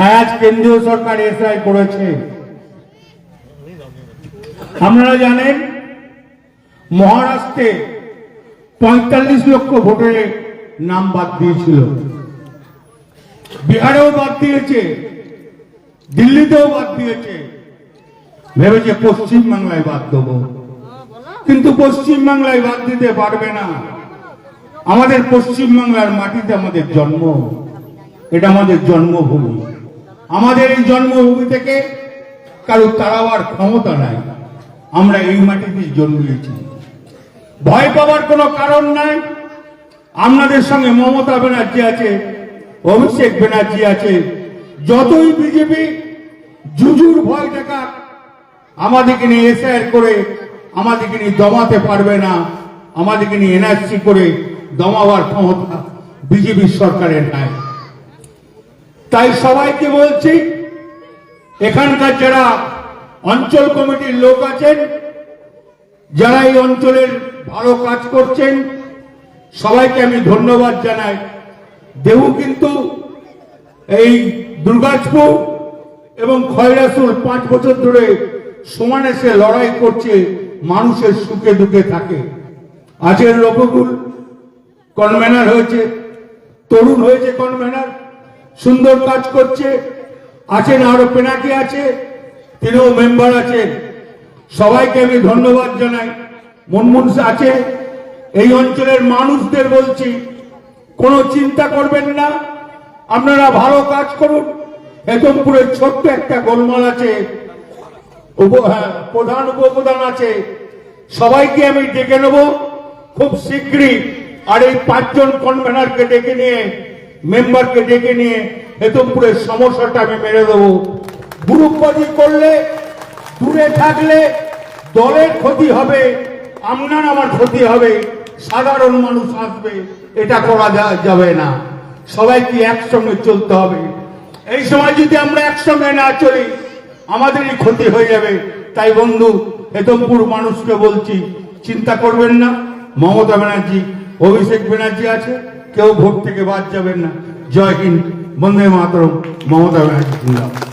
আজ কেন্দ্রীয় সরকার এসআই করেছে। আপনারা জানেন, মহারাষ্ট্রে পঁয়তাল্লিশ লক্ষ ভোটারের নাম বাদ দিয়েছিল। বিহারেও বাদ দিয়েছে, দিল্লিতেও বাদ দিয়েছে। ভেবেছে পশ্চিম বাংলায় বাদ দেবো। কিন্তু পশ্চিম বাংলায় বাদ দিতে পারবে না। আমাদের পশ্চিম বাংলার মাটিতে আমাদের জন্ম। এটা আমাদের জন্মভূমি। আমাদের এই জন্মভূমি থেকে কারও তাড়াবার ক্ষমতা নাই। আমরা এই মাটিতে জন্মিয়েছি ভয় পাওয়ার কোনো কারণ নাই। আপনাদের সঙ্গে মমতা ব্যানার্জি আছে, অভিষেক ব্যানার্জি আছে। যতই বিজেপি জুজুর ভয় টাকা আমাদেরকে নিয়ে এসআইআর করে, আমাদেরকে নিয়ে দমাতে পারবে না। আমাদেরকে নিয়ে এনআরসি করে দমাবার ক্ষমতা বিজেপি সরকারের নাই। তাই সবাইকে বলছি, এখানকার যারা অঞ্চল কমিটির লোক আছেন, যারা এই অঞ্চলের ভালো কাজ করছেন, সবাইকে আমি ধন্যবাদ জানাই। দেহু কিন্তু এই দুর্গাজপুর এবং খয়রাসুল পাঁচ বছর ধরে সমানে সে লড়াই করছে, মানুষের সুখে দুঃখে থাকে। আজের লোকগুল কনভেনার হয়েছে, তরুণ হয়েছে কনভেনার। সুন্দর কাজ করছে আছেন আরও পেনাকি আছে তিনিও মেম্বার আছেন। সবাইকে আমি ধন্যবাদ জানাই। মনমোহন আছে এই অঞ্চলের মানুষদের বলছি কোনো চিন্তা করবেন না আপনারা ভালো কাজ করুন। হেতমপুরের ছোট্ট একটা গোলমাল আছে হ্যাঁ, প্রধান উপপ্রধান আছে। সবাইকে আমি ডেকে নেব খুব শীঘ্রই। আর এই পাঁচজন কনভেনারকে ডেকে নিয়ে মেম্বারকে ডেকে নিয়ে হেতমপুরের সমস্যাটা আমি মেরে দেবো। গ্রুপবাজি করলে, দূরে থাকলে দলের ক্ষতি হবে, আপনার আমার ক্ষতি হবে, সাধারণ মানুষ আসবে, এটা করা যাবে না। সবাইকে একসঙ্গে চলতে হবে। এই সময় যদি আমরা একসঙ্গে না চলি, আমাদেরই ক্ষতি হয়ে যাবে। তাই বন্ধু হেতমপুর মানুষকে বলছি, চিন্তা করবেন না। মমতা ব্যানার্জি, অভিষেক ব্যানার্জি আছে। কেউ ভোট থেকে বাদ যাবেন না জয় হিন্দ বন্দে মাতরম মমতা ব্যানার্জি জিন্দাবাদ